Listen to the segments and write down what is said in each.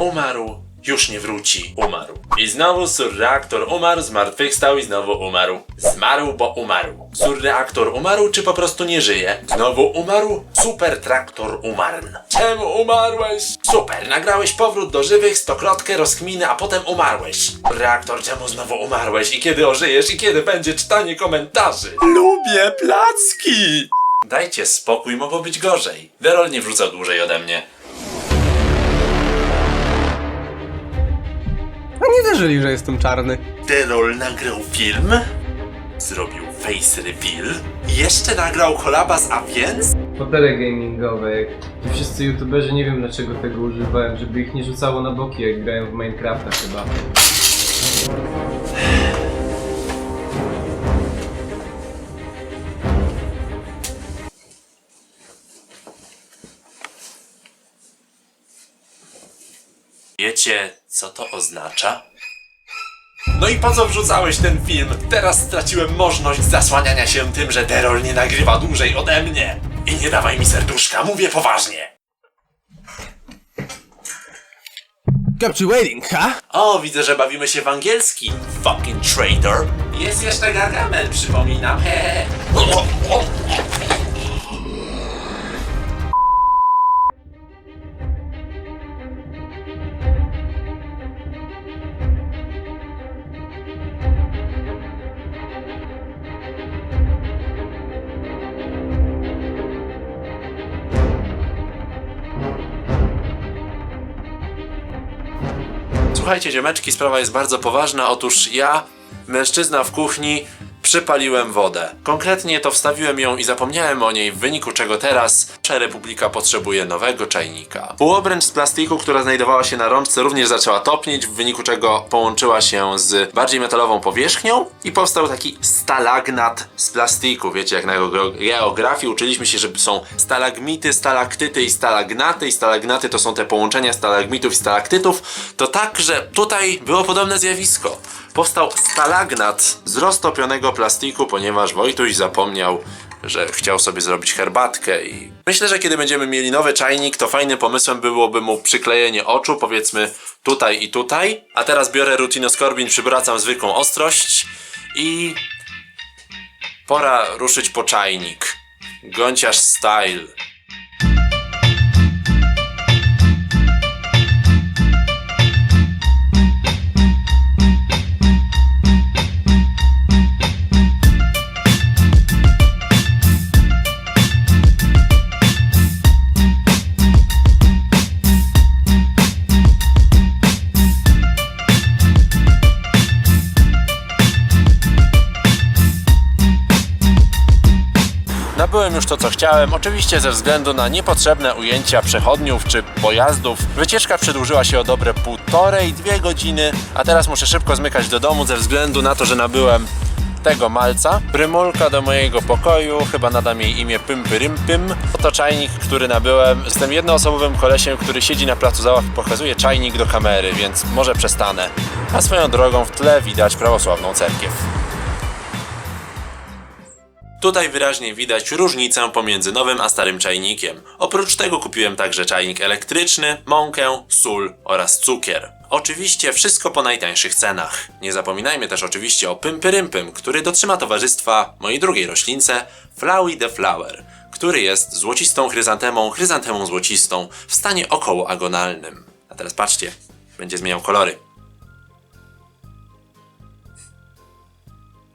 Umarł, już nie wróci. Umarł. I znowu surreaktor umarł, zmartwychwstał i znowu umarł. Zmarł, bo umarł. Surreaktor umarł, czy po prostu nie żyje? Znowu umarł? Super traktor umarł. Czemu umarłeś? Super, nagrałeś powrót do żywych, stokrotkę, rozkminy, a potem umarłeś. Reaktor, czemu znowu umarłeś? I kiedy ożyjesz? I kiedy będzie czytanie komentarzy? Lubię placki! Dajcie spokój, mogło być gorzej. Derol nie wrzucał dłużej ode mnie. Nie wierzyli, że jestem czarny. Derol nagrał film, zrobił face reveal, i jeszcze nagrał kolaba z A więc? Fotele gamingowe, jak ci wszyscy youtuberzy, nie wiem dlaczego tego używałem, żeby ich nie rzucało na boki jak grają w Minecrafta chyba. Wiecie, co to oznacza? No i po co wrzucałeś ten film? Teraz straciłem możliwość zasłaniania się tym, że Derol nie nagrywa dłużej ode mnie. I nie dawaj mi serduszka, mówię poważnie. You waiting, huh? O, widzę, że bawimy się w angielski. Fucking traitor. Jest jeszcze Gargamel, przypominam. Hehe. Słuchajcie, ziomeczki, sprawa jest bardzo poważna. Otóż ja, mężczyzna w kuchni, przypaliłem wodę. Konkretnie to wstawiłem ją i zapomniałem o niej, w wyniku czego teraz Republika potrzebuje nowego czajnika. Półobręcz z plastiku, która znajdowała się na rączce, również zaczęła topnieć, w wyniku czego połączyła się z bardziej metalową powierzchnią i powstał taki stalagnat z plastiku. Wiecie, jak na geog- geografii uczyliśmy się, że są stalagmity, stalaktyty i stalagnaty. I stalagnaty to są te połączenia stalagmitów i stalaktytów. To tak, że tutaj było podobne zjawisko. Powstał stalagnat z roztopionego plastiku, ponieważ Wojtuś zapomniał, że chciał sobie zrobić herbatkę i myślę, że kiedy będziemy mieli nowy czajnik, to fajnym pomysłem byłoby mu przyklejenie oczu, powiedzmy tutaj i tutaj. A teraz biorę rutinoskorbin, przywracam zwykłą ostrość i pora ruszyć po czajnik. Gąciarz style. To, co chciałem, oczywiście ze względu na niepotrzebne ujęcia przechodniów czy pojazdów. Wycieczka przedłużyła się o dobre półtorej, dwie godziny, a teraz muszę szybko zmykać do domu ze względu na to, że nabyłem tego malca. Prymulka do mojego pokoju, chyba nadam jej imię Pympyrympym. Oto czajnik, który nabyłem. Jestem jednoosobowym kolesiem, który siedzi na placu zabaw i pokazuje czajnik do kamery, więc może przestanę. A swoją drogą w tle widać prawosławną cerkiew. Tutaj wyraźnie widać różnicę pomiędzy nowym a starym czajnikiem. Oprócz tego kupiłem także czajnik elektryczny, mąkę, sól oraz cukier. Oczywiście wszystko po najtańszych cenach. Nie zapominajmy też oczywiście o Pympyrympym, który dotrzyma towarzystwa mojej drugiej roślince Flowey the Flower, który jest złocistą chryzantemą, chryzantemą złocistą w stanie okołoagonalnym. A teraz patrzcie, będzie zmieniał kolory.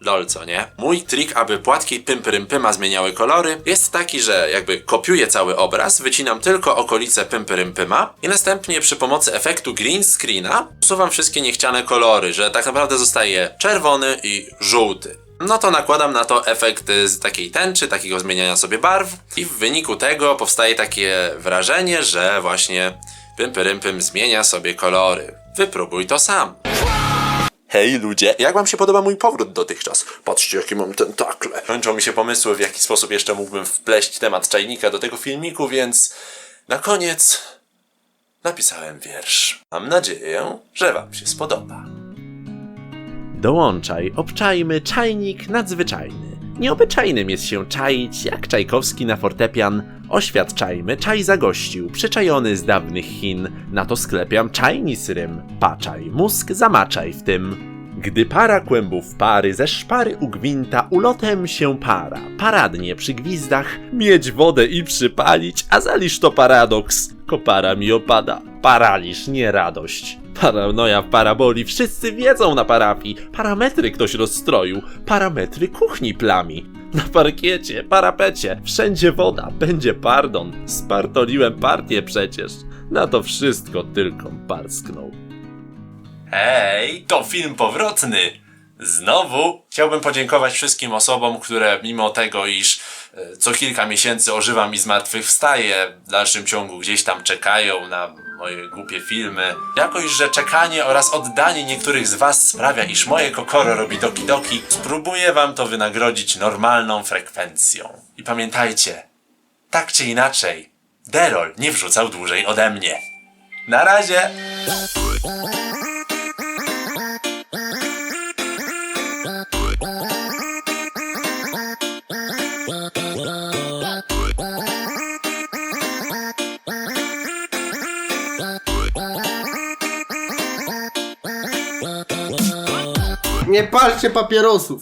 Lol, co nie? Mój trik, aby płatki Pymperympyma zmieniały kolory, jest taki, że jakby kopiuję cały obraz, wycinam tylko okolice Pymperympyma i następnie przy pomocy efektu green screena usuwam wszystkie niechciane kolory, że tak naprawdę zostaje czerwony i żółty. No to nakładam na to efekt z takiej tęczy, takiego zmieniania sobie barw i w wyniku tego powstaje takie wrażenie, że właśnie Pymperympym zmienia sobie kolory. Wypróbuj to sam. Hej ludzie, jak wam się podoba mój powrót dotychczas? Patrzcie jakie mam tentakle. Kończą mi się pomysły w jaki sposób jeszcze mógłbym wpleść temat czajnika do tego filmiku, więc na koniec napisałem wiersz. Mam nadzieję, że wam się spodoba. Dołączaj, obczajmy czajnik nadzwyczajny. Nieobyczajnym jest się czaić, jak Czajkowski na fortepian. Oświadczajmy, czaj zagościł, przyczajony z dawnych Chin. Na to sklepiam czajni srym. Paczaj, mózg zamaczaj w tym. Gdy para kłębów pary ze szpary u gwinta ulotem się para, paradnie przy gwizdach, mieć wodę i przypalić, a zalisz to paradoks. Kopara mi opada, paraliż, nie radość. Paranoja w paraboli, wszyscy wiedzą na parafii. Parametry ktoś rozstroił, parametry kuchni plami. Na parkiecie, parapecie, wszędzie woda, będzie pardon. Spartoliłem partię przecież. Na to wszystko tylko parsknął. Hej, to film powrotny. Znowu chciałbym podziękować wszystkim osobom, które mimo tego, iż e, co kilka miesięcy ożywam i zmartwychwstaję, w dalszym ciągu gdzieś tam czekają na moje głupie filmy. Jakoś, że czekanie oraz oddanie niektórych z was sprawia, iż moje kokoro robi doki doki. Spróbuję wam to wynagrodzić normalną frekwencją. I pamiętajcie, tak czy inaczej, Derol nie wrzucał dłużej ode mnie. Na razie! Nie palcie papierosów!